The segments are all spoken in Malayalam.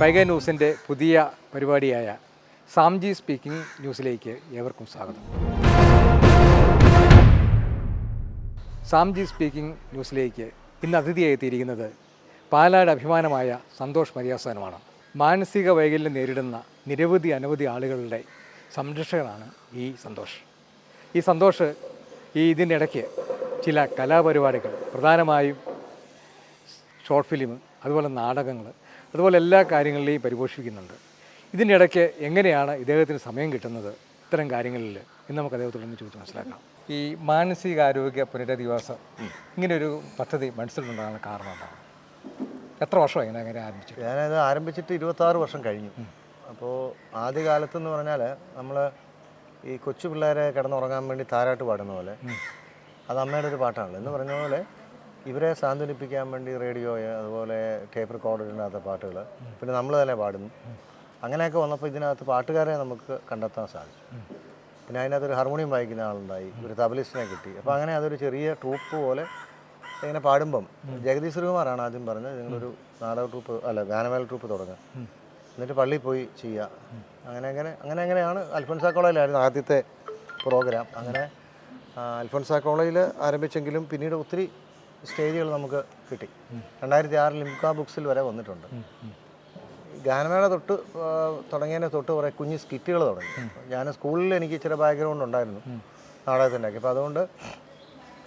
വൈഗ ന്യൂസിന്റെ പുതിയ പരിപാടിയായ സാംജി സ്പീക്കിംഗ് ന്യൂസിലേക്ക് ഏവർക്കും സ്വാഗതം. സാംജി സ്പീക്കിംഗ് ന്യൂസിലേക്ക് ഇന്ന് അതിഥിയായി എത്തിയിരിക്കുന്നത് പാലാട് അഭിമാനമായ സന്തോഷ് മരിയാസനുമാണ്. മാനസിക വൈകല്യം നേരിടുന്ന നിരവധി അനവധി ആളുകളുടെ സംരക്ഷകനാണ് ഈ സന്തോഷ്. ഈ സന്തോഷ് ഈ ഇതിന്റെ ഇടയ്ക്ക് ചില കലാപരിപാടികൾ പ്രധാനമായും ഷോർട്ട് ഫിലിം അതുപോലെ നാടകങ്ങൾ അതുപോലെ എല്ലാ കാര്യങ്ങളിലെയും പരിപോഷിപ്പിക്കുന്നുണ്ട്. ഇതിന്റെ ഇടയ്ക്ക് എങ്ങനെയാണ് ഇദ്ദേഹത്തിന് സമയം കിട്ടുന്നത്? ഇത്തരം കാര്യങ്ങളിൽ എന്ന് നമുക്ക് അദ്ദേഹത്തോട് ഒന്ന് ചോദിച്ച് മനസ്സിലാക്കാം. ഈ മാനസികാരോഗ്യ പുനരധിവാസം ഇങ്ങനെയൊരു പദ്ധതി മനസ്സിലുണ്ടാകാൻ കാരണം എന്താണ്? എത്ര വർഷമായി ഇങ്ങനെ അങ്ങനെ ആരംഭിച്ചു? ഞാനത് ആരംഭിച്ചിട്ട് ഇരുപത്താറ് വർഷം കഴിഞ്ഞു. അപ്പോൾ ആദ്യകാലത്തെന്ന് പറഞ്ഞാൽ നമ്മൾ ഈ കൊച്ചു പിള്ളേരെ കിടന്നുറങ്ങാൻ വേണ്ടി താരാട്ട് പാടുന്ന പോലെ അത് അമ്മയുടെ ഒരു പാട്ടാണല്ലോ. എന്ന് പറഞ്ഞ പോലെ ഇവരെ സാന്ത്വനിപ്പിക്കാൻ വേണ്ടി റേഡിയോ അതുപോലെ ടേപ്പ് റെക്കോർഡിനകത്ത് പാട്ടുകൾ പിന്നെ നമ്മൾ തന്നെ പാടുന്നു. അങ്ങനെയൊക്കെ വന്നപ്പോൾ ഇതിനകത്ത് പാട്ടുകാരെ നമുക്ക് കണ്ടെത്താൻ സാധിച്ചു. പിന്നെ അതിനകത്ത് ഒരു ഹാർമോണിയം വായിക്കുന്ന ആളുണ്ടായി ഒരു തബലിസ്റ്റിനെ കിട്ടി. അപ്പോൾ അങ്ങനെ അതൊരു ചെറിയ ട്രൂപ്പ് പോലെ ഇങ്ങനെ പാടുമ്പം ജഗദീഷ് ശ്രീകുമാറാണ് ആദ്യം പറഞ്ഞത് നിങ്ങളൊരു നാടക ട്രൂപ്പ് അല്ല ഗാനമേള ട്രൂപ്പ് തുടങ്ങുക എന്നിട്ട് പള്ളിയിൽ പോയി ചെയ്യുക അങ്ങനെ അങ്ങനെ അങ്ങനെ അങ്ങനെയാണ് അൽഫോൻസ കോളേജിലായിരുന്നു ആദ്യത്തെ പ്രോഗ്രാം അങ്ങനെ അൽഫോൻസ കോളേജിൽ ആരംഭിച്ചെങ്കിലും പിന്നീട് ഒത്തിരി സ്റ്റേജുകൾ നമുക്ക് കിട്ടി. രണ്ടായിരത്തി ആറിൽ ലിംക ബുക്സിൽ വരെ വന്നിട്ടുണ്ട്. ഗാനമേള തൊട്ട് തുടങ്ങിയതിനെ തൊട്ട് കുറേ കുഞ്ഞ് സ്കിറ്റുകൾ തുടങ്ങി. ഞാൻ സ്കൂളിൽ എനിക്ക് ഇച്ചിരി ബാക്ക്ഗ്രൗണ്ട് ഉണ്ടായിരുന്നു നാടകത്തിന്റെ ഒക്കെ അപ്പോൾ അതുകൊണ്ട്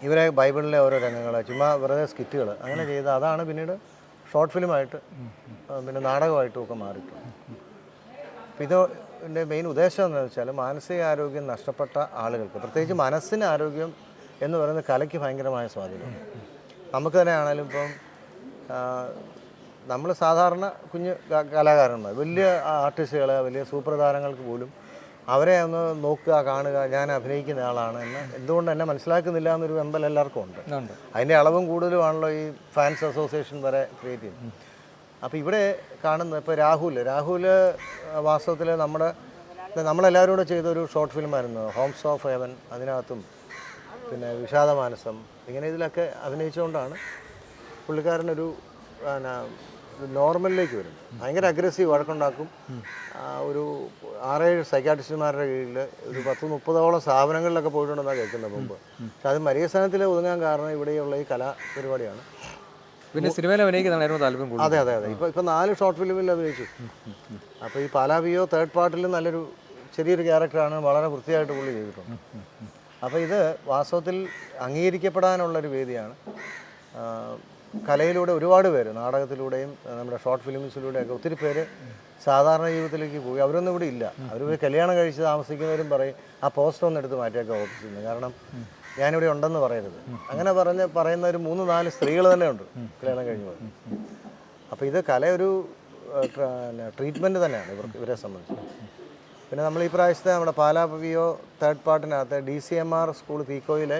ഇവരെ ബൈബിളിലെ ഓരോ രംഗങ്ങൾ ചുമ്മാ വെറുതെ സ്കിറ്റുകൾ അങ്ങനെ ചെയ്ത് അതാണ് പിന്നീട് ഷോർട്ട് ഫിലിമായിട്ട് പിന്നെ നാടകമായിട്ടും ഒക്കെ മാറിയിട്ടുണ്ട് അപ്പോൾ ഇതിന്റെ മെയിൻ ഉദ്ദേശം എന്താണെന്ന് വെച്ചാൽ മാനസിക ആരോഗ്യം നഷ്ടപ്പെട്ട ആളുകൾക്ക് പ്രത്യേകിച്ച് മനസ്സിന് ആരോഗ്യം എന്ന് പറയുന്നത് കലയ്ക്ക് ഭയങ്കരമായ സ്വാധീനം നമുക്ക് തന്നെ ആണെങ്കിലും ഇപ്പം നമ്മൾ സാധാരണ കുഞ്ഞ് കലാകാരന്മാർ വലിയ ആർട്ടിസ്റ്റുകൾ വലിയ സൂപ്പർ താരങ്ങൾക്ക് പോലും അവരെ ഒന്ന് നോക്കുക കാണുക ഞാൻ അഭിനയിക്കുന്ന ആളാണ് എന്ന് എന്തുകൊണ്ട് എന്നെ മനസ്സിലാക്കുന്നില്ല എന്നൊരു വെമ്പൽ എല്ലാവർക്കും ഉണ്ട്. ഉണ്ട്. അതിന്റെ അളവും കൂടുതലുമാണല്ലോ ഈ ഫാൻസ് അസോസിയേഷൻ വരെ ക്രിയേറ്റ് ചെയ്യുന്നത്. അപ്പോൾ ഇവിടെ കാണുന്നത് ഇപ്പോൾ രാഹുൽ രാഹുൽ വാസ്തവത്തിൽ നമ്മുടെ നമ്മളെല്ലാവരും കൂടെ ചെയ്തൊരു ഷോർട്ട് ഫിലിമായിരുന്നു ഹോംസ് ഓഫ് ഹെവൻ അതിനകത്തും പിന്നെ വിഷാദമാനസം ഇങ്ങനെ ഇതിലൊക്കെ അഭിനയിച്ചുകൊണ്ടാണ് പുള്ളിക്കാരനൊരു പിന്നെ നോർമലിലേക്ക് വരും ഭയങ്കര അഗ്രസീവ് വഴക്കുണ്ടാക്കും. ഒരു ആറേഴ് സൈക്കാട്രിസ്റ്റുമാരുടെ കീഴിൽ ഒരു പത്ത് മുപ്പതോളം സ്ഥാപനങ്ങളിലൊക്കെ പോയിട്ടുണ്ടെന്നാണ് കേൾക്കുന്നത് മുമ്പ്. പക്ഷെ അത് മരിയസ്ഥാനത്തിൽ ഒതുങ്ങാൻ കാരണം ഇവിടെയുള്ള ഈ കലാ പരിപാടിയാണ്. പിന്നെ സിനിമയിൽ അഭിനയിക്കുന്നതായിരുന്നു താല്പര്യം അതെ അതെ അതെ. ഇപ്പോൾ ഇപ്പോൾ നാല് ഷോർട്ട് ഫിലിമിൽ അഭിനയിച്ചു. അപ്പോൾ ഈ പാലാവിയോ തേർഡ് പാർട്ടിൽ നല്ലൊരു ചെറിയൊരു ക്യാരക്ടറാണ് വളരെ വൃത്തിയായിട്ട് പുള്ളി ചെയ്തിട്ടുണ്ട്. അപ്പോൾ ഇത് വാസ്തവത്തിൽ അംഗീകരിക്കപ്പെടാനുള്ളൊരു വേദിയാണ്. കലയിലൂടെ ഒരുപാട് പേര് നാടകത്തിലൂടെയും നമ്മുടെ ഷോർട്ട് ഫിലിംസിലൂടെയൊക്കെ ഒത്തിരി പേര് സാധാരണ ജീവിതത്തിലേക്ക് പോയി. അവരൊന്നും ഇവിടെ ഇല്ല. അവർ പോയി കല്യാണം കഴിച്ച് താമസിക്കുന്നവരും പറയും ആ പോസ്റ്റർ ഒന്ന് എടുത്ത് മാറ്റിയൊക്കെ ഓഫീസിൽ നിന്ന്. കാരണം ഞാനിവിടെ ഉണ്ടെന്ന് പറയരുത്. അങ്ങനെ പറഞ്ഞ് പറയുന്ന ഒരു മൂന്ന് നാല് സ്ത്രീകൾ തന്നെ ഉണ്ട് കല്യാണം കഴിഞ്ഞ് പോയി അപ്പോൾ ഇത് കല ഒരു ട്രീറ്റ്മെന്റ് തന്നെയാണ് ഇവർക്ക് ഇവരെ സംബന്ധിച്ച്. പിന്നെ നമ്മൾ ഈ പ്രാവശ്യത്തെ നമ്മുടെ പാലാ വിയോ third പാർട്ടിനകത്ത് D C M R school പീക്കോയിലെ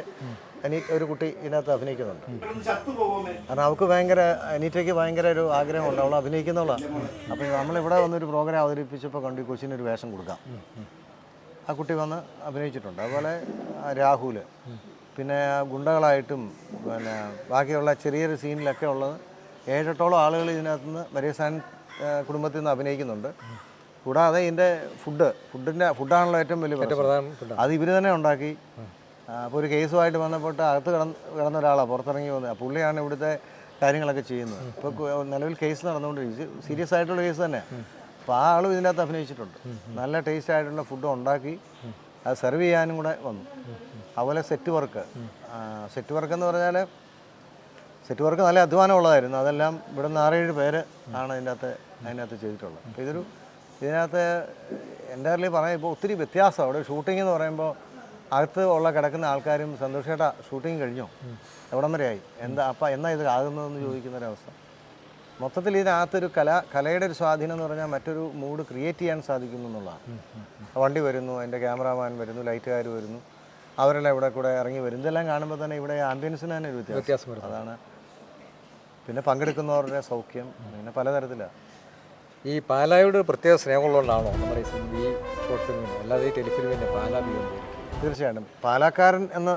അനി ഒരു കുട്ടി ഇതിനകത്ത് അഭിനയിക്കുന്നുണ്ട്. കാരണം അവൾക്ക് ഭയങ്കര അനീറ്റയ്ക്ക് ഭയങ്കര ഒരു ആഗ്രഹമുണ്ട്. അവൾ അഭിനയിക്കുന്നുള്ളതാണ് അപ്പോൾ നമ്മളിവിടെ വന്നൊരു പ്രോഗ്രാം അവതരിപ്പിച്ചപ്പോൾ കണ്ടു ഈ കൊച്ചിനൊരു വേഷം കൊടുക്കാം. ആ കുട്ടി വന്ന് അഭിനയിച്ചിട്ടുണ്ട്. അതുപോലെ രാഹുൽ പിന്നെ ഗുണ്ടകളായിട്ടും പിന്നെ ബാക്കിയുള്ള ചെറിയൊരു സീനിലൊക്കെ ഉള്ളത് ഏഴെട്ടോളം ആളുകൾ ഇതിനകത്ത് നിന്ന് മരിയസാൻ കുടുംബത്തിൽ നിന്ന് അഭിനയിക്കുന്നുണ്ട്. കൂടാതെ ഇതിന്റെ ഫുഡ് ഫുഡിന്റെ ഫുഡാണല്ലോ ഏറ്റവും വലിയ പ്രശ്നം. അത് ഇവർ തന്നെ ഉണ്ടാക്കി. അപ്പോൾ ഒരു കേസുമായിട്ട് ബന്ധപ്പെട്ട് അകത്ത് കിടന്ന് കിടന്ന ഒരാളാണ് പുറത്തിറങ്ങി വന്നത് പുള്ളിയാണ് ഇവിടുത്തെ കാര്യങ്ങളൊക്കെ ചെയ്യുന്നത്. ഇപ്പോൾ നിലവിൽ കേസ് നടന്നുകൊണ്ടിരിക്കും സീരിയസ് ആയിട്ടുള്ള കേസ് തന്നെ. അപ്പോൾ ആ ആളും ഇതിനകത്ത് അഭിനയിച്ചിട്ടുണ്ട്. നല്ല ടേസ്റ്റ് ആയിട്ടുള്ള ഫുഡ് ഉണ്ടാക്കി അത് സെർവ് ചെയ്യാനും കൂടെ വന്നു. അതുപോലെ സെറ്റ് വർക്ക് സെറ്റ് വർക്ക് എന്ന് പറഞ്ഞാൽ സെറ്റ് വർക്ക് നല്ല അധ്വാനമുള്ളതായിരുന്നു. അതെല്ലാം ഇവിടെ നിന്ന് ആറേഴ് പേര് ആണ് അതിന്റെ അകത്ത് അതിനകത്ത് ചെയ്തിട്ടുള്ളത്. അപ്പോൾ ഇതൊരു ഇതിനകത്ത് എന്റെ അറിയിൽ പറയാം ഇപ്പോൾ ഒത്തിരി വ്യത്യാസം അവിടെ ഷൂട്ടിംഗ് എന്ന് പറയുമ്പോൾ അകത്ത് ഉള്ള കിടക്കുന്ന ആൾക്കാരും സന്തോഷ് ചേട്ടാ ഷൂട്ടിംഗ് കഴിഞ്ഞോ? എവിടം വരെയായി എന്താ അപ്പം എന്നാ ഇത് ആകുന്നതെന്ന് ചോദിക്കുന്ന ഒരവസ്ഥ മൊത്തത്തിൽ ഇതിനകത്തൊരു കല കലയുടെ ഒരു സ്വാധീനം എന്ന് പറഞ്ഞാൽ മറ്റൊരു മൂഡ് ക്രിയേറ്റ് ചെയ്യാൻ സാധിക്കുന്നു എന്നുള്ളതാണ്. വണ്ടി വരുന്നു എന്റെ ക്യാമറാമാൻ വരുന്നു ലൈറ്റുകാർ വരുന്നു അവരെല്ലാം ഇവിടെ കൂടെ ഇറങ്ങി വരും. ഇതെല്ലാം കാണുമ്പോൾ തന്നെ ഇവിടെ ആംബിയൻസിന് തന്നെ ഒരു വ്യത്യാസം. അതാണ്. പിന്നെ പങ്കെടുക്കുന്നവരുടെ സൗഖ്യം പിന്നെ പലതരത്തിലാണ്. ഈ പാലായോട് പ്രത്യേക സ്നേഹമുള്ളതുകൊണ്ടാണോ നമ്മുടെ ഈ സിനിമ ഈ ഷോർട്ട് ഫിലിമിന് അല്ലാതെ ഈ ടെലിഫിലിമിന്റെ പാലാ ബിയോണ്ട് തീർച്ചയായിട്ടും. പാലക്കാരൻ എന്ന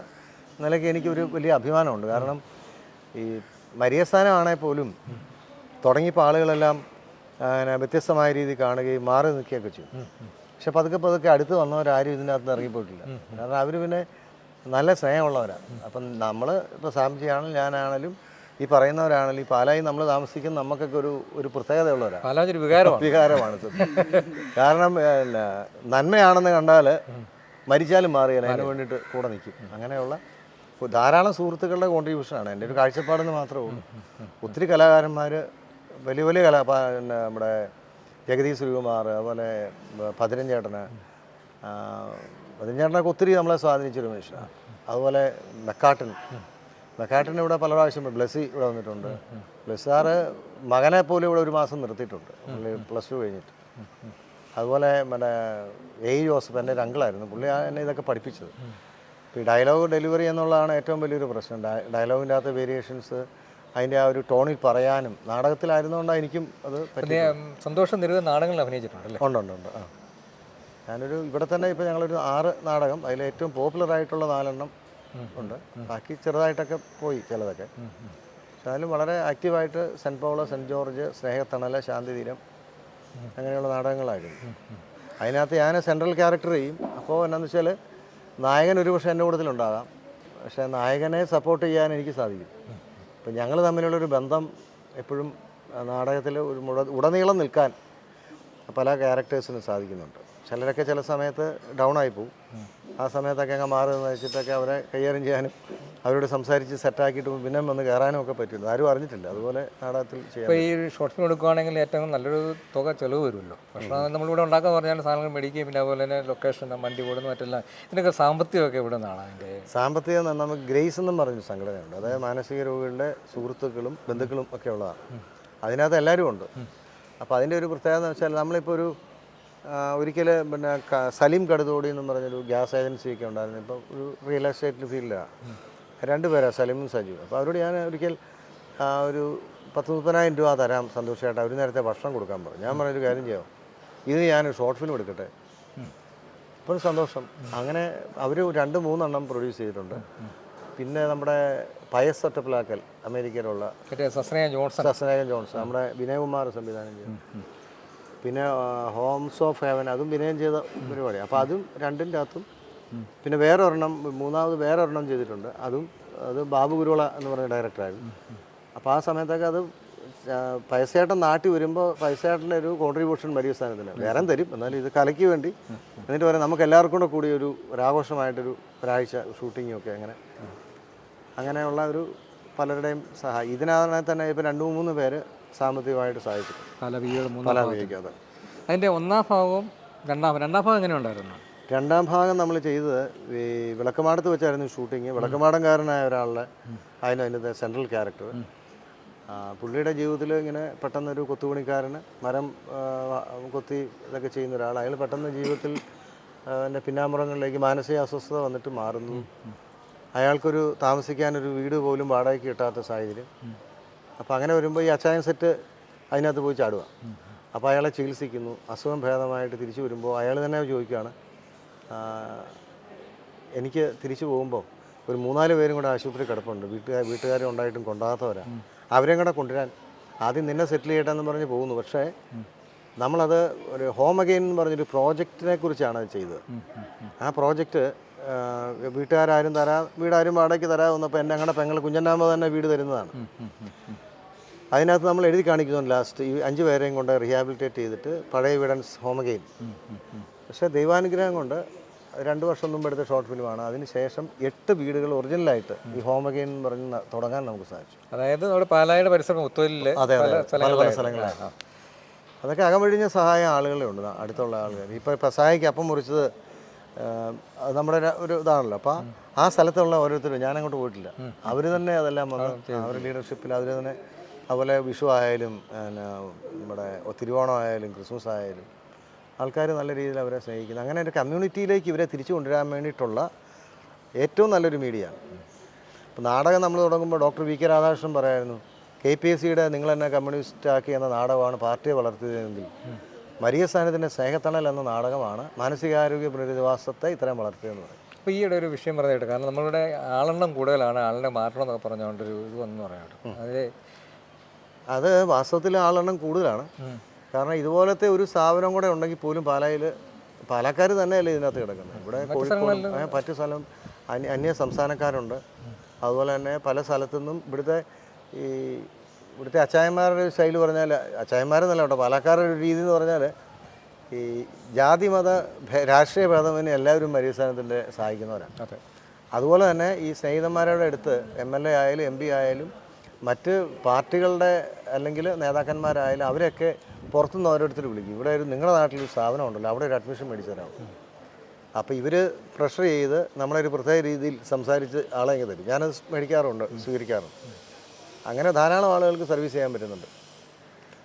നിലയ്ക്ക് എനിക്കൊരു വലിയ അഭിമാനമുണ്ട്. കാരണം ഈ മരിയസ്ഥാനമാണെങ്കിൽ പോലും തുടങ്ങിയപ്പോൾ ആളുകളെല്ലാം അങ്ങനെ വ്യത്യസ്തമായ രീതിയിൽ കാണുകയും മാറി നിൽക്കുകയൊക്കെ ചെയ്യും പക്ഷെ പതുക്കെ പതുക്കെ അടുത്ത് വന്നവരാരും ഇതിനകത്ത് നിന്ന് ഇറങ്ങിപ്പോയിട്ടില്ല. കാരണം അവർ പിന്നെ നല്ല സ്നേഹമുള്ളവരാണ്. അപ്പം നമ്മൾ ഇപ്പോൾ സാംജിയാണെങ്കിലും ഞാനാണെങ്കിലും ഈ പറയുന്നവരാണല്ലോ ഈ പാലായി നമ്മൾ താമസിക്കുന്ന നമുക്കൊക്കെ ഒരു ഒരു പ്രത്യേകതയുള്ളവരാണ് പാലാജൊരു വികാരമാണ്. വികാരമാണ്. കാരണം നന്മയാണെന്ന് കണ്ടാൽ മരിച്ചാലും മാറിയാൽ അതിന് വേണ്ടിയിട്ട് കൂടെ നിൽക്കും അങ്ങനെയുള്ള ധാരാളം സുഹൃത്തുക്കളുടെ കോൺട്രിബ്യൂഷനാണ് എന്റെ ഒരു കാഴ്ചപ്പാടെന്ന് മാത്രമേ ഉള്ളൂ. ഒത്തിരി കലാകാരന്മാർ വലിയ വലിയ കലാ പിന്നെ നമ്മുടെ ജഗദീഷ് ശ്രീകുമാർ അതുപോലെ ഭദ്രൻ ചേട്ടന് ആ, ഭദ്രൻ ചേട്ടനൊക്കെ ഒത്തിരി നമ്മളെ സ്വാധീനിച്ചൊരു മനുഷ്യനാണ്. അതുപോലെ മെക്കാട്ടൻ. മെക്കാട്ടൻ ഇവിടെ പല പ്രാവശ്യം ബ്ലസ്സി ഇവിടെ വന്നിട്ടുണ്ട്. ബ്ലസ് സാറ് മകനെ പോലും ഇവിടെ ഒരു മാസം നിർത്തിയിട്ടുണ്ട്. പ്ലസ് ടു കഴിഞ്ഞിട്ട്. അതുപോലെ മറ്റേ എ ജോസഫ് എന്റെ ഒരു അങ്കിളായിരുന്നു. പുള്ളി എന്നെ ഇതൊക്കെ പഠിപ്പിച്ചത്. ഇപ്പോൾ ഈ ഡയലോഗ് ഡെലിവറി എന്നുള്ളതാണ് ഏറ്റവും വലിയൊരു പ്രശ്നം. ഡയ- ഡയലോഗിന്റെ അകത്ത് വേരിയേഷൻസ് അതിന്റെ ആ ഒരു ടോണിൽ പറയാനും നാടകത്തിലായിരുന്നുകൊണ്ടാണ് എനിക്കും അത് സന്തോഷം നിരവധി നാടകങ്ങളിൽ അഭിനയിച്ചിട്ടുണ്ടല്ലേ ഉണ്ട് ഉണ്ട് ഉണ്ട്. ആ. ഞാനൊരു ഇവിടെ തന്നെ ഇപ്പോൾ ഞങ്ങളൊരു ആറ് നാടകം അതിൽ ഏറ്റവും പോപ്പുലർ ആയിട്ടുള്ള നാലെണ്ണം ഉണ്ട്. ബാക്കി ചെറുതായിട്ടൊക്കെ പോയി ചിലതൊക്കെ. പക്ഷെ അതിലും വളരെ ആക്റ്റീവായിട്ട് സെന്റ് പൗളോ സെന്റ് ജോർജ് സ്നേഹത്തണല ശാന്തിതീരം അങ്ങനെയുള്ള നാടകങ്ങളായിരുന്നു. അതിനകത്ത് ഞാൻ സെൻട്രൽ ക്യാരക്ടർ ചെയ്യും. അപ്പോൾ എന്നാന്ന് വെച്ചാൽ നായകൻ ഒരു പക്ഷേ എന്റെ കൂട്ടത്തിലുണ്ടാകാം പക്ഷേ നായകനെ സപ്പോർട്ട് ചെയ്യാൻ എനിക്ക് സാധിക്കും. അപ്പം ഞങ്ങൾ തമ്മിലുള്ളൊരു ബന്ധം എപ്പോഴും നാടകത്തിൽ ഒരു മുഴ ഉടനീളം നിൽക്കാൻ പല ക്യാരക്ടേഴ്സിനും സാധിക്കുന്നുണ്ട്. ചിലരൊക്കെ ചില സമയത്ത് ഡൗൺ ആയി പോകും ആ സമയത്തൊക്കെ അങ്ങ് മാറി നിന്ന് വെച്ചിട്ടൊക്കെ അവരെ കൈകാര്യം ചെയ്യാനും അവരോട് സംസാരിച്ച് സെറ്റാക്കിയിട്ട് പിന്നെ വന്ന് കയറാനും ഒക്കെ പറ്റില്ല. ആരും അറിഞ്ഞിട്ടില്ല. അതുപോലെ നാടകത്തിൽ ചെയ്യാം ഇപ്പോൾ ഈ ഷോർട്ട് ഫിലിം എടുക്കുകയാണെങ്കിൽ ഏറ്റവും നല്ലൊരു തുക ചിലവ് വരുമല്ലോ. പക്ഷേ നമ്മളിവിടെ ഉണ്ടാക്കാൻ പറഞ്ഞാൽ സാധനങ്ങൾ മേടിക്കുകയും പിന്നെ അതുപോലെ തന്നെ ലൊക്കേഷൻ വണ്ടി ഓടുന്ന മറ്റെല്ലാം ഇതിനൊക്കെ സാമ്പത്തികമൊക്കെ ഇവിടെ നിന്നാണ് അതിന്റെ? സാമ്പത്തികം എന്ന് പറഞ്ഞാൽ നമുക്ക് ഗ്രേസ് എന്നും പറഞ്ഞ സംഘടനയുണ്ട്. അതായത് മാനസിക രോഗികളുടെ സുഹൃത്തുക്കളും ബന്ധുക്കളും ഒക്കെ ഉള്ളതാണ്. അതിനകത്ത് എല്ലാവരും ഉണ്ട്. അപ്പോൾ അതിന്റെ ഒരു പ്രത്യേകത എന്ന് വെച്ചാൽ നമ്മളിപ്പോൾ ഒരു ഒരിക്കൽ പിന്നെ സലീം കടുതോടി എന്ന് പറഞ്ഞൊരു ഗ്യാസ് ഏജൻസിയൊക്കെ ഉണ്ടായിരുന്നു. ഇപ്പോൾ ഒരു റിയൽ എസ്റ്റേറ്റ് ഫീൽഡിലാണ് രണ്ട് പേരാണ് സലീമും സജീവും. അപ്പോൾ അവരോട് ഞാൻ ഒരിക്കൽ ഒരു പത്ത് മുപ്പതിനായിരം രൂപ തരാം സന്തോഷമായിട്ട് ഒരു നേരത്തെ ഭക്ഷണം കൊടുക്കാൻ പറഞ്ഞു. ഞാൻ പറഞ്ഞൊരു കാര്യം ചെയ്യാം. ഇത് ഞാൻ ഷോർട്ട് ഫിലിം എടുക്കട്ടെ? അപ്പോൾ സന്തോഷം. അങ്ങനെ അവർ രണ്ട് മൂന്നെണ്ണം പ്രൊഡ്യൂസ് ചെയ്തിട്ടുണ്ട്. പിന്നെ നമ്മുടെ പയസ് ഒറ്റപ്പിലാക്കൽ അമേരിക്കയിലുള്ള സസ്നയ ജോൺസൺ. സസ്നായകൻ ജോൺസൺ നമ്മുടെ വിനയകുമാർ സംവിധാനം ചെയ്തു. പിന്നെ ഹോംസ് ഓഫ് ഹെവൻ അതും വിനയം ചെയ്ത പരിപാടി അപ്പോൾ അതും രണ്ടിന്റെ അകത്തും പിന്നെ വേറെ ഒരെണ്ണം മൂന്നാമത് വേറെ ഒരെണ്ണം ചെയ്തിട്ടുണ്ട്. അതും അത് ബാബു ഗുരുവള എന്ന് പറഞ്ഞ ഡയറക്ടറായിരുന്നു. അപ്പോൾ ആ സമയത്തൊക്കെ അത് പൈസയേട്ടൻ നാട്ടിൽ വരുമ്പോൾ പൈസയേട്ടന്റെ ഒരു കോൺട്രിബ്യൂഷൻ വലിയ സ്ഥാനത്തിന്. വേറെ തരും എന്നാലും ഇത് കലയ്ക്ക് വേണ്ടി. എന്നിട്ട് പറയാം നമുക്ക് എല്ലാവർക്കും കൂടെ കൂടി ഒരു ഒരാഘോഷമായിട്ടൊരു ഒരാഴ്ച ഷൂട്ടിങ്ങും ഒക്കെ അങ്ങനെ. അങ്ങനെയുള്ള ഒരു പലരുടെയും സഹായം ഇതിനകത്തന്നെ ഇപ്പോൾ രണ്ട് മൂന്ന് പേര് സാമ്പത്തികമായിട്ട് സഹായിച്ചിട്ടുണ്ട്. പല വീടുകൾ പല മൂന്നാം ഭാഗത്ത്. അതിന്റെ ഒന്നാം ഭാഗവും രണ്ടാം രണ്ടാം ഭാഗം എങ്ങനെ ഉണ്ടായിരുന്നു? രണ്ടാം ഭാഗം നമ്മൾ ചെയ്തത് ഈ വിളക്കമാടത്ത് വെച്ചായിരുന്നു ഷൂട്ടിങ്. വിളക്കമാടംകാരനായ ഒരാളുടെ അതിന് അതിന്റെ സെൻട്രൽ ക്യാരക്ടർ പുള്ളിയുടെ ജീവിതത്തിൽ ഇങ്ങനെ പെട്ടെന്നൊരു കൊത്തുപണിക്കാരന് മരം കൊത്തി ഇതൊക്കെ ചെയ്യുന്ന ഒരാൾ അയാൾ പെട്ടെന്ന് ജീവിതത്തിൽ എന്റെ പിന്നാമ്പുറങ്ങളിലേക്ക് മാനസിക അസ്വസ്ഥത വന്നിട്ട് മാറുന്നു. അയാൾക്കൊരു താമസിക്കാനൊരു വീട് പോലും വാടകയ്ക്ക് കിട്ടാത്ത സാഹചര്യം. അപ്പോൾ അങ്ങനെ വരുമ്പോൾ ഈ അച്ചായൻ സെറ്റ് അതിനകത്ത് പോയി ചാടുക. അപ്പോൾ അയാളെ ചികിത്സിക്കുന്നു. അസുഖം ഭേദമായിട്ട് തിരിച്ചു വരുമ്പോൾ അയാൾ തന്നെ ചോദിക്കുകയാണ് എനിക്ക് തിരിച്ചു പോകുമ്പോൾ ഒരു മൂന്നാൽ പേരും കൂടെ ആശുപത്രി കിടപ്പുണ്ട്. വീട്ടുകാർ വീട്ടുകാരും ഉണ്ടായിട്ടും കൊണ്ടാകാത്തവരാ. അവരെയും കൂടെ കൊണ്ടുവരാൻ ആദ്യം നിന്നെ സെറ്റിൽ ചെയ്യട്ടെന്ന് പറഞ്ഞ് പോകുന്നു. പക്ഷേ നമ്മളത് ഒരു ഹോം അഗെയിൻ എന്ന് പറഞ്ഞൊരു പ്രോജക്റ്റിനെ കുറിച്ചാണ് ചെയ്തത്. ആ പ്രോജക്റ്റ് വീട്ടുകാരും തരാ വീടാരും വാടകയ്ക്ക് തരാമെന്നപ്പോൾ എന്റെ ഞങ്ങളുടെ പെങ്ങൾ കുഞ്ഞന്നാമ്പ തന്നെ വീട് തരുന്നതാണ്. അതിനകത്ത് നമ്മൾ എഴുതി കാണിക്കുന്നു ലാസ്റ്റ് ഈ അഞ്ച് പേരെയും കൊണ്ട് റീഹാബിലിറ്റേറ്റ് ചെയ്തിട്ട് പഴയ വിഡൻസ് ഹോം അഗെയിൻ പക്ഷേ ദൈവാനുഗ്രഹം കൊണ്ട് രണ്ട് വർഷം മുമ്പ് എടുത്ത ഷോർട്ട് ഫിലിമാണ് അതിന് ശേഷം എട്ട് വീടുകൾ ഒറിജിനലായിട്ട് ഈ ഹോം അഗെയിൻ എന്ന് പറഞ്ഞ് തുടങ്ങാൻ നമുക്ക് സാധിച്ചു. അതായത് നമ്മുടെ പാലായുടെ പരിസരം മുത്തോലിലെ അതെ പല അതെ പല പല സ്ഥലങ്ങളിലായിട്ട്. അതൊക്കെ അകമഴിഞ്ഞ സഹായം ആളുകളെ ഉണ്ട്. അടുത്തുള്ള ആളുകൾ. ഇപ്പോൾ പ്രസായിക്ക് അപ്പം മുറിച്ചത് നമ്മുടെ ഒരു- ഒരു ഇതാണല്ലോ. അപ്പോൾ ആ സ്ഥലത്തുള്ള ഓരോരുത്തരും ഞാൻ അങ്ങോട്ട് പോയിട്ടില്ല അവർ തന്നെ അതെല്ലാം വന്ന് അവരുടെ ലീഡർഷിപ്പിൽ അവർ തന്നെ അതുപോലെ വിഷു ആയാലും പിന്നെ നമ്മുടെ തിരുവോണം ആയാലും ക്രിസ്മസ് ആയാലും ആൾക്കാർ നല്ല രീതിയിൽ അവരെ സ്നേഹിക്കുന്നു. അങ്ങനെ ഒരു കമ്മ്യൂണിറ്റിയിലേക്ക് ഇവരെ തിരിച്ചു കൊണ്ടുവരാൻ വേണ്ടിയിട്ടുള്ള ഏറ്റവും നല്ലൊരു മീഡിയ. ഇപ്പോൾ നാടകം നമ്മൾ തുടങ്ങുമ്പോൾ ഡോക്ടർ വി കെ രാധാകൃഷ്ണൻ പറയായിരുന്നു കെ പി എസ് സിയുടെ നിങ്ങൾ തന്നെ കമ്മ്യൂണിസ്റ്റ് ആക്കി എന്ന നാടകമാണ് പാർട്ടിയെ വളർത്തിയതെങ്കിൽ മരിയ സ്ഥാനത്തിന്റെ സ്നേഹത്തണൽ എന്ന നാടകമാണ് മാനസികാരോഗ്യ പുനരധിവാസത്തെ ഇത്രയും വളർത്തിയതെന്ന് പറയും. അപ്പോൾ ഈ ഇടയൊരു ഒരു വിഷയം പറഞ്ഞിട്ട് കാരണം നമ്മളുടെ ആളെണ്ണം കൂടുതലാണ് ആളിനെ മാറ്റണം എന്നൊക്കെ പറഞ്ഞുകൊണ്ടൊരു ഇത് വന്നു പറയാം അത് അത് വാസ്തവത്തിൽ ആളെണ്ണം കൂടുതലാണ്. കാരണം ഇതുപോലത്തെ ഒരു സ്ഥാപനം കൂടെ ഉണ്ടെങ്കിൽ പോലും പാലായിൽ പാലക്കാർ തന്നെയല്ലേ ഇതിനകത്ത് കിടക്കുന്നത്. ഇവിടെ കോഴിക്കോട് മറ്റു സ്ഥലം അന്യ അന്യ സംസ്ഥാനക്കാരുണ്ട്. അതുപോലെ തന്നെ പല സ്ഥലത്തു നിന്നും ഇവിടുത്തെ ഈ ഇവിടുത്തെ അച്ചായന്മാരുടെ സ്റ്റൈൽ പറഞ്ഞാൽ അച്ചായന്മാരെന്നല്ല കേട്ടോ പാലക്കാരുടെ ഒരു രീതി എന്ന് പറഞ്ഞാൽ ഈ ജാതി മത രാഷ്ട്രീയ ഭേദമെന്ന് എല്ലാവരും മരീസ്ഥാനത്തിന്റെ സഹായിക്കുന്നവരാണ്. അതുപോലെ തന്നെ ഈ സ്നേഹിതന്മാരുടെ അടുത്ത് എം എൽ എ ആയാലും എം പി ആയാലും മറ്റ് പാർട്ടികളുടെ അല്ലെങ്കിൽ നേതാക്കന്മാരായാലും അവരെയൊക്കെ പുറത്തുനിന്ന് ഓരോരുത്തർ വിളിക്കും. ഇവിടെ ഒരു നിങ്ങളുടെ നാട്ടിലൊരു സ്ഥാപനം ഉണ്ടല്ലോ അവിടെ ഒരു അഡ്മിഷൻ മേടിച്ചു തരാം അപ്പോൾ ഇവർ പ്രഷർ ചെയ്ത് നമ്മളൊരു പ്രത്യേക രീതിയിൽ സംസാരിച്ച് ആളെ ഇങ്ങനെ തരും. ഞാനത് മേടിക്കാറുണ്ട് സ്വീകരിക്കാറുണ്ട്. അങ്ങനെ ധാരാളം ആളുകൾക്ക് സർവീസ് ചെയ്യാൻ പറ്റുന്നുണ്ട്.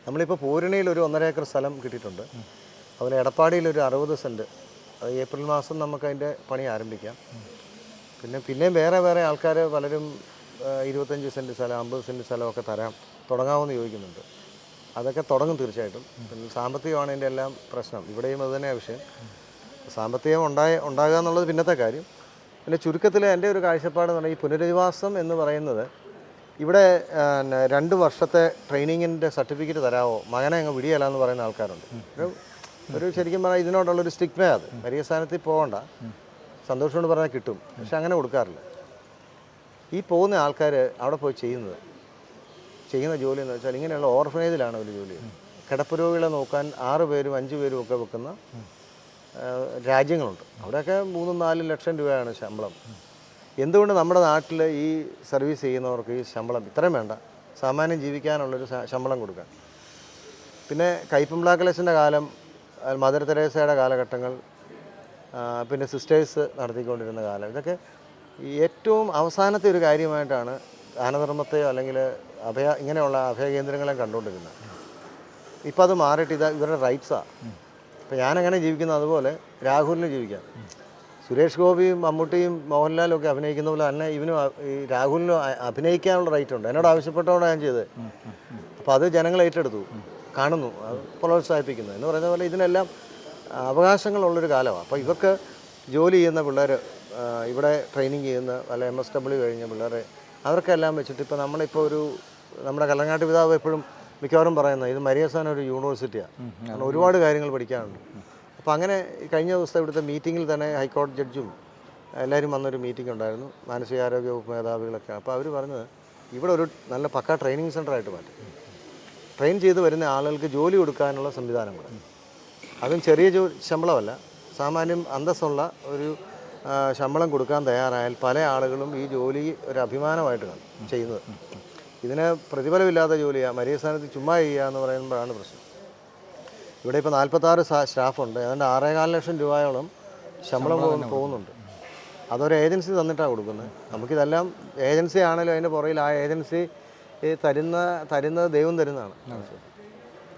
നമ്മളിപ്പോൾ പൂരണയിൽ ഒരു ഒന്നര ഏക്കർ സ്ഥലം കിട്ടിയിട്ടുണ്ട്. അതുപോലെ എടപ്പാടിയിൽ ഒരു അറുപത് സെന്റ് അത് ഏപ്രിൽ മാസം നമുക്ക് അതിന്റെ പണി ആരംഭിക്കാം. പിന്നെ പിന്നെയും വേറെ വേറെ ആൾക്കാർ പലരും ഇരുപത്തഞ്ച് സെന്റ് സ്ഥലം അമ്പത് സെന്റ് സ്ഥലമൊക്കെ തരാം. തുടങ്ങാമെന്ന് ചോദിക്കുന്നുണ്ട്. അതൊക്കെ തുടങ്ങും തീർച്ചയായിട്ടും. പിന്നെ സാമ്പത്തികമാണ് അതിന്റെ എല്ലാം പ്രശ്നം. ഇവിടെയും അത് തന്നെയാണ് വിഷയം. സാമ്പത്തികം ഉണ്ടായ ഉണ്ടാകുക എന്നുള്ളത് പിന്നത്തെ കാര്യം. പിന്നെ ചുരുക്കത്തിൽ എന്റെ ഒരു കാഴ്ചപ്പാട് എന്ന് പറഞ്ഞാൽ ഈ പുനരധിവാസം എന്ന് പറയുന്നത് ഇവിടെ രണ്ട് വർഷത്തെ ട്രെയിനിങ്ങിന്റെ സർട്ടിഫിക്കറ്റ് തരാമോ മകനെ അങ്ങ് വിടിയല്ല എന്ന് പറയുന്ന ആൾക്കാരുണ്ട്. ഒരു ഒരു ശരിക്കും പറഞ്ഞാൽ ഇതിനോടുള്ളൊരു സ്റ്റിഗ്മ അത്. വലിയ സ്ഥാനത്തിൽ പോകണ്ട സന്തോഷമുണ്ട് പറഞ്ഞാൽ കിട്ടും. പക്ഷെ അങ്ങനെ കൊടുക്കാറില്ല. ഈ പോകുന്ന ആൾക്കാർ അവിടെ പോയി ചെയ്യുന്നത്? ചെയ്യുന്ന ജോലി എന്ന് വെച്ചാൽ ഇങ്ങനെയുള്ള ഓർഫനേജിലാണ് ഒരു ജോലി. ചെയ്യുന്നത് കിടപ്പ് രോഗികളെ നോക്കാൻ ആറ് പേരും അഞ്ച് പേരും ഒക്കെ വെക്കുന്ന രാജ്യങ്ങളുണ്ട്. അവിടെയൊക്കെ മൂന്നും നാലും ലക്ഷം രൂപയാണ് ശമ്പളം. എന്തുകൊണ്ട് നമ്മുടെ നാട്ടിൽ ഈ സർവീസ് ചെയ്യുന്നവർക്ക് ഈ ശമ്പളം ഇത്രയും വേണ്ട? സാമാന്യം ജീവിക്കാനുള്ളൊരു ശമ്പളം കൊടുക്കാൻ. പിന്നെ കയ്പം ബ്ലാക്കലസിന്റെ കാലം മദർ തെരേസയുടെ കാലഘട്ടങ്ങൾ പിന്നെ സിസ്റ്റേഴ്സ് നടത്തിക്കൊണ്ടിരുന്ന കാലം. ഇതൊക്കെ ഏറ്റവും അവസാനത്തെ ഒരു കാര്യമായിട്ടാണ് ദാനധർമ്മത്തെയോ അല്ലെങ്കിൽ അഭയ ഇങ്ങനെയുള്ള അഭയകേന്ദ്രങ്ങളെ കണ്ടുകൊണ്ടിരുന്നത്. ഇപ്പം അത് മാറിയിട്ട് ഇത് ഇവരുടെ റൈറ്റ്സാണ് ഇപ്പം ഞാനെങ്ങനെ ജീവിക്കുന്നു അതുപോലെ രാഹുലിന് ജീവിക്കാം. സുരേഷ് ഗോപിയും മമ്മൂട്ടിയും മോഹൻലാലും ഒക്കെ അഭിനയിക്കുന്ന പോലെ തന്നെ ഇവനും ഈ രാഹുലിനും അഭിനയിക്കാനുള്ള റൈറ്റ് ഉണ്ട്. എന്നോട് ആവശ്യപ്പെട്ടോടെ ഞാൻ ചെയ്തത്. അപ്പോൾ അത് ജനങ്ങൾ ഏറ്റെടുത്തു. കാണുന്നു. പ്രോത്സാഹിപ്പിക്കുന്നു. എന്ന് പറയുന്ന പോലെ ഇതിനെല്ലാം അവകാശങ്ങളുള്ളൊരു കാലമാണ്. അപ്പോൾ ഇവർക്ക് ജോലി ചെയ്യുന്ന പിള്ളേർ ഇവിടെ ട്രെയിനിങ് ചെയ്യുന്ന അല്ല എം എസ് ഡബ്ല്യു കഴിഞ്ഞ പിള്ളേരെ അവർക്കെല്ലാം വെച്ചിട്ട് ഇപ്പോൾ നമ്മളിപ്പോൾ ഒരു നമ്മുടെ കലങ്ങാട്ട് പിതാവ് എപ്പോഴും മിക്കവാറും പറയുന്നത് ഇത് മരിയസാൻ ഒരു യൂണിവേഴ്സിറ്റിയാണ് കാരണം ഒരുപാട് കാര്യങ്ങൾ പഠിക്കാനുണ്ട്. അപ്പോൾ അങ്ങനെ കഴിഞ്ഞ ദിവസത്തെ ഇവിടുത്തെ മീറ്റിങ്ങിൽ തന്നെ ഹൈക്കോടതി ജഡ്ജും എല്ലാവരും വന്നൊരു മീറ്റിംഗ് ഉണ്ടായിരുന്നു. മാനസികാരോഗ്യ വകുപ്പ് മേധാവികളൊക്കെ. അപ്പോൾ അവർ പറഞ്ഞത് ഇവിടെ ഒരു നല്ല പക്ക ട്രെയിനിങ് സെന്ററായിട്ട് മാറ്റും. ട്രെയിൻ ചെയ്ത് വരുന്ന ആളുകൾക്ക് ജോലി കൊടുക്കാനുള്ള സംവിധാനം കൂടെ. അതും ചെറിയ ജോ ശമ്പളമല്ല. സാമാന്യം അന്തസ്സുള്ള ഒരു ശമ്പളം കൊടുക്കാൻ തയ്യാറായാൽ പല ആളുകളും ഈ ജോലി ഒരു അഭിമാനമായിട്ട് കാണും ചെയ്യുന്നത്. ഇതിന് പ്രതിഫലമില്ലാത്ത ജോലിയാണ് മരിയസ്ഥാനത്ത് ചുമ്മാ ചെയ്യുക എന്ന് പറയുമ്പോഴാണ് പ്രശ്നം. ഇവിടെ ഇപ്പോൾ നാൽപ്പത്താറ് സ്റ്റാഫുണ്ട്. ഏതാണ്ട് ആറേകാൽ ലക്ഷം രൂപയോളം ശമ്പളം പോകു- പോകുന്നുണ്ട്. അതൊരു ഏജൻസി തന്നിട്ടാണ് കൊടുക്കുന്നത്. നമുക്കിതെല്ലാം ഏജൻസി ആണെങ്കിലും അതിന്റെ പുറകിൽ ആ ഏജൻസി തരുന്ന തരുന്നത് ദൈവം തരുന്നതാണ്.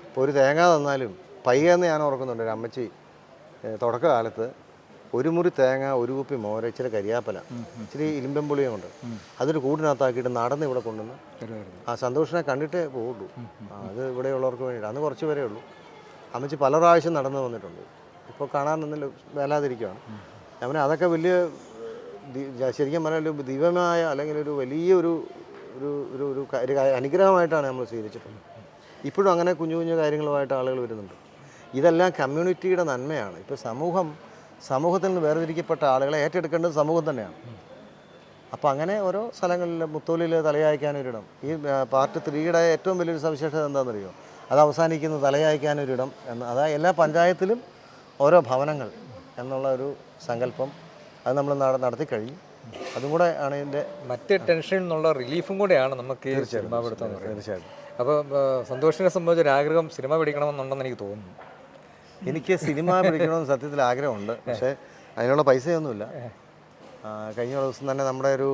ഇപ്പോൾ ഒരു തേങ്ങ തന്നാലും പയ്യെന്ന് ഞാൻ ഓർക്കുന്നുണ്ട് ഒരു അമ്മച്ചി തുടക്കകാലത്ത് ഒരു മുറി തേങ്ങ ഒരു കുപ്പി മോര ഇച്ചിരി കരിയാപ്പല ഇച്ചിരി ഇരുമ്പം പുളിയും കൊണ്ട് അതൊരു കൂടിനകത്താക്കിയിട്ട് നടന്ന് ഇവിടെ കൊണ്ടുവന്ന് ആ സന്തോഷിനെ കണ്ടിട്ടേ പോകുള്ളൂ അത് ഇവിടെയുള്ളവർക്ക് വേണ്ടിയിട്ട്. അന്ന് കുറച്ച് പേരേ ഉള്ളൂ. അമ്മച്ചി പല പ്രാവശ്യം നടന്നു വന്നിട്ടുണ്ട്. ഇപ്പോൾ കാണാനൊന്നും വേലാതിരിക്കുകയാണ് അവനെ അതൊക്കെ വലിയ ശരിക്കും പറഞ്ഞാൽ ഒരു ദിവ്യമായ അല്ലെങ്കിൽ ഒരു വലിയ ഒരു ഒരു ഒരു അനുഗ്രഹമായിട്ടാണ് നമ്മൾ സ്വീകരിച്ചിട്ടുള്ളത്. ഇപ്പോഴും അങ്ങനെ കുഞ്ഞു കുഞ്ഞു കാര്യങ്ങളുമായിട്ട് ആളുകൾ വരുന്നുണ്ട്. ഇതെല്ലാം കമ്മ്യൂണിറ്റിയുടെ നന്മയാണ്. ഇപ്പോൾ സമൂഹം സമൂഹത്തിൽ നിന്ന് വേർതിരിക്കപ്പെട്ട ആളുകളെ ഏറ്റെടുക്കേണ്ടത് സമൂഹം തന്നെയാണ്. അപ്പോൾ അങ്ങനെ ഓരോ സ്ഥലങ്ങളിൽ മുത്തോലിൽ തലയായ്ക്കാനൊരിടം. ഈ പാർട്ട് ത്രീയുടെ ഏറ്റവും വലിയൊരു സവിശേഷത എന്താണെന്നറിയോ? അത് അവസാനിക്കുന്നത് തലയായ്ക്കാനൊരിടം എന്ന് അതായത് എല്ലാ പഞ്ചായത്തിലും ഓരോ ഭവനങ്ങൾ എന്നുള്ള ഒരു സങ്കല്പം അത് നമ്മൾ നട നടത്തി കഴിഞ്ഞു. അതും കൂടെ ആണ് ഇതിന്റെ മറ്റ് ടെൻഷനിൽ നിന്നുള്ള റിലീഫും കൂടെയാണ് നമുക്ക് തീർച്ചയായിട്ടും തീർച്ചയായിട്ടും. അപ്പോൾ സന്തോഷിനെ സംബന്ധിച്ച് ഒരു ആഗ്രഹം സിനിമ പിടിക്കണമെന്നുണ്ടെന്ന് എനിക്ക് തോന്നുന്നു. എനിക്ക് സിനിമ പിടിക്കണമെന്ന് സത്യത്തിൽ ആഗ്രഹമുണ്ട്. പക്ഷേ അതിനുള്ള പൈസയൊന്നുമില്ല. കഴിഞ്ഞ ദിവസം തന്നെ നമ്മുടെ ഒരു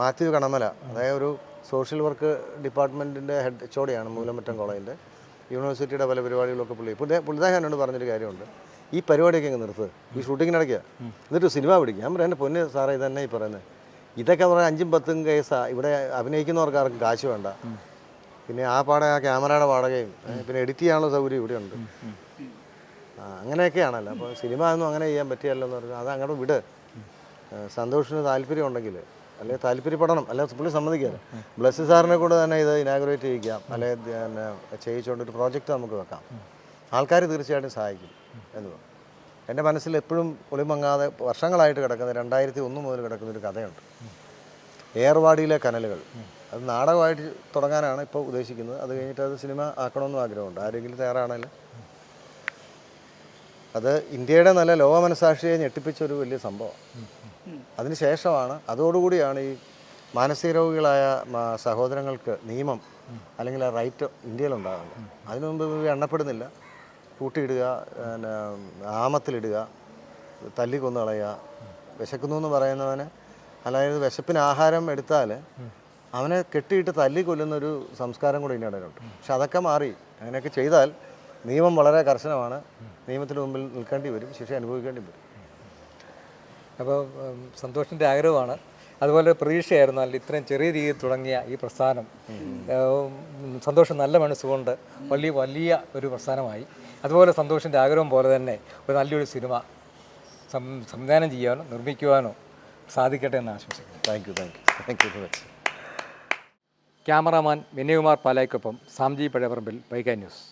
മാത്യു കണമല അതായത് ഒരു സോഷ്യൽ വർക്ക് ഡിപ്പാർട്ട്മെന്റിന്റെ ഹെഡ് ചോടിയാണ് മൂലമറ്റം കോളേജിന്റെ യൂണിവേഴ്സിറ്റിയുടെ പല പരിപാടികളൊക്കെ പുള്ളി. പുള്ളി പുള്ളിതാഹ് എന്നോട് പറഞ്ഞൊരു കാര്യമുണ്ട്. ഈ പരിപാടിയൊക്കെ അങ്ങ് നിർത്ത്. ഈ ഷൂട്ടിങ്ങിനിടയ്ക്ക് എന്നിട്ട് സിനിമ പിടിക്കുക ഞാൻ പറയാം എന്റെ പൊന്ന് സാറേ ഇതന്നെ ഈ പറയുന്നത്. ഇതൊക്കെ പറഞ്ഞാൽ അഞ്ചും പത്തും കേസാണ് ഇവിടെ അഭിനയിക്കുന്നവർക്ക് ആർക്കും കാശ് വേണ്ട. പിന്നെ ആ പാടെ ആ ക്യാമറയുടെ വാടകയും പിന്നെ എഡിറ്റ് ചെയ്യാനുള്ള സൗകര്യം ഇവിടെയുണ്ട്. അങ്ങനെയൊക്കെയാണല്ലോ. അപ്പോൾ സിനിമ ഒന്നും അങ്ങനെ ചെയ്യാൻ പറ്റിയല്ലോ എന്ന് പറഞ്ഞാൽ അത് അങ്ങോട്ട് വിട്. സന്തോഷിന് താല്പര്യം ഉണ്ടെങ്കിൽ അല്ലെങ്കിൽ താല്പര്യപ്പെടണം. അല്ലെ പുള്ളി സമ്മതിക്കാറ് ബ്ലസ് സാറിനെ കൂടെ തന്നെ ഇത് ഇനാഗുറേറ്റ് ചെയ്യിക്കാം. അല്ലെങ്കിൽ പിന്നെ ചെയ്യിച്ചുകൊണ്ട് ഒരു പ്രോജക്റ്റ് നമുക്ക് വെക്കാം. ആൾക്കാർ തീർച്ചയായിട്ടും സഹായിക്കും എന്ന് പറഞ്ഞു എന്റെ മനസ്സിൽ എപ്പോഴും ഒളിമങ്ങാതെ വർഷങ്ങളായിട്ട് കിടക്കുന്ന രണ്ടായിരത്തി ഒന്ന് മുതൽ കിടക്കുന്ന ഒരു കഥയുണ്ട്. ഏർവാടിയിലെ കനലുകൾ. അത് നാടകമായിട്ട് തുടങ്ങാനാണ് ഇപ്പോൾ ഉദ്ദേശിക്കുന്നത്. അത് കഴിഞ്ഞിട്ട് അത് സിനിമ ആക്കണമെന്നും ആഗ്രഹമുണ്ട്. ആരെങ്കിലും തയ്യാറാണെങ്കിൽ അത് ഇന്ത്യയുടെ നല്ല ലോക മനസാക്ഷിയെ ഞെട്ടിപ്പിച്ച ഒരു വലിയ സംഭവം. അതിനുശേഷമാണ് അതോടുകൂടിയാണ് ഈ മാനസിക രോഗികളായ സഹോദരങ്ങൾക്ക് നിയമം അല്ലെങ്കിൽ ആ റൈറ്റ് ഇന്ത്യയിലുണ്ടാകുന്നത്. അതിനു മുമ്പ് ഇവർ എണ്ണപ്പെടുന്നില്ല. കൂട്ടിയിടുക പിന്നെ ആമത്തിലിടുക തല്ലിക്കൊന്നുകളയുക കളയുക വിശക്കുന്നു എന്ന് പറയുന്നവന് അതായത് വിശപ്പിന് ആഹാരം എടുത്താൽ അവനെ കെട്ടിയിട്ട് തല്ലി ഒരു സംസ്കാരം കൂടി ഇതിന്റെ ഇടയിലുണ്ട്. പക്ഷെ അതൊക്കെ മാറി. അങ്ങനെയൊക്കെ ചെയ്താൽ നിയമം വളരെ കർശനമാണ്. നിയമത്തിന് മുമ്പിൽ നിൽക്കേണ്ടി വരും ശിക്ഷ അനുഭവിക്കേണ്ടി വരും. അപ്പോൾ സന്തോഷത്തിന്റെ സന്തോഷിന്റെ ആഗ്രഹമാണ്. അതുപോലെ പ്രതീക്ഷയായിരുന്നു അല്ല ഇത്രയും ചെറിയ രീതിയിൽ തുടങ്ങിയ ഈ പ്രസ്ഥാനം. സന്തോഷം നല്ല മനസ്സുകൊണ്ട് വലിയ വലിയ ഒരു പ്രസ്ഥാനമായി. അതുപോലെ സന്തോഷിന്റെ ആഗ്രഹം പോലെ തന്നെ ഒരു നല്ലൊരു സിനിമ സം സംവിധാനം ചെയ്യാനോ നിർമ്മിക്കുവാനോ സാധിക്കട്ടെ എന്ന് ആശംസിക്കുന്നു. Thank you thank you thank you very much cameraman Vinayakumar പാലായ്ക്കൊപ്പം Samji Pazhayaparambil വൈകാ ന്യൂസ്.